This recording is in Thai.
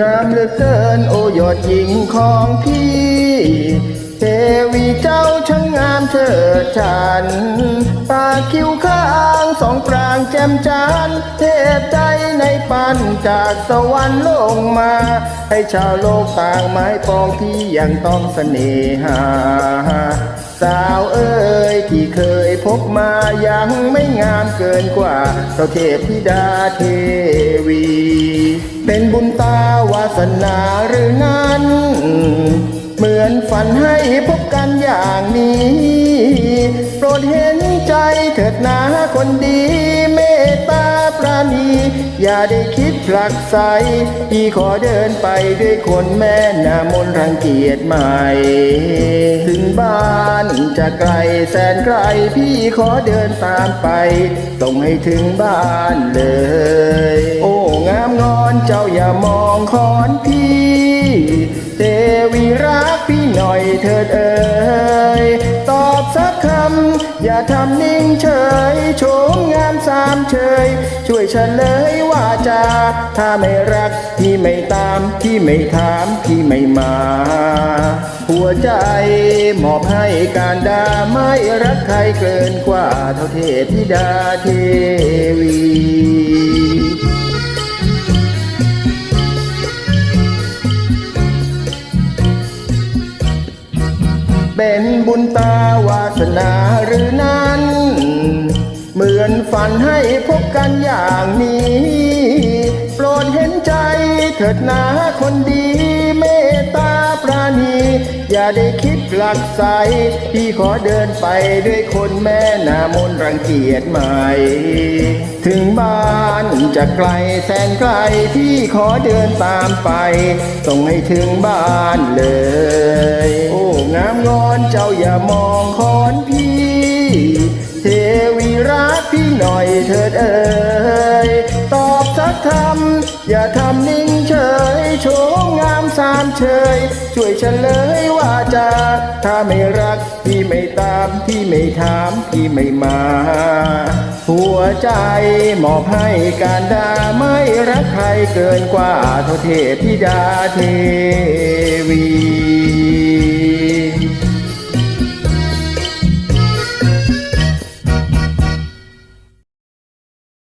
งามเหลือเกินโอยอดหญิงของพี่เทวีเจ้าช่างงามเถิดฉันปากคิ้วข้า สองปรางแจ่มจันทร์เทพใจในปันจากสวรรค์ลงมา ให้ชาวโลกต่างไม้ปองพี่ยังต้องเสน่หา สาวเอ้ยที่เคยพบมายังไม่งามเกินกว่าเจ้าเทพธิดาเทวี เป็นบุญตาวาสนาหรือนั้นเหมือนฝันให้พบกันอย่างนี้ โปรดเห็น คนดีเมตตาปราณี อย่าได้คิดผลักไสพี่ขอเดินไปด้วยคนแม่นามนรังเกียจใหม่ ถึงบ้านจะไกลแสนไกล พี่ขอเดินตามไปต้องให้ถึงบ้านเลย โอ้งามงอนเจ้าอย่ามองคอนพี่เทวีรักพี่หน่อยเถิดเอ่ย ทำนิ่งเฉยโฉมงามสามเฉย ช่วยเฉลยว่าจา ถ้าไม่รักพี่ไม่ตามพี่ไม่ถามพี่ไม่มา หัวใจมอบให้การดาไม่รักใครเกินกว่าเท่าเทพธิดาเทวี เป็นบุญตาวาสนาหรือนั้น เหมือนฝันให้พบกันอย่างนี้ โปรดเห็นใจเถิดนาคนดีเมตตาปราณี อย่าได้คิดหลักใสพี่ขอเดินไปด้วยคนแม่นามนรังเกียจใหม่ถึงบ้าน จะไกลแสนไกลพี่ขอเดินตามไปต้องให้ถึงบ้านเลย โอ้งามงอนเจ้าอย่ามองคอนพี่ เทวีรักพี่หน่อยเถิดเอ่ยตอบสักคำอย่าทำนิ่งเฉยโชมงามสามเชยช่วยเฉลยว่าจาถ้าไม่รักพี่ไม่ตามพี่ไม่ถามพี่ไม่มา ใจมอบให้การดาไม่รักใครเกินกว่าเท่าเทพธิดาเทวี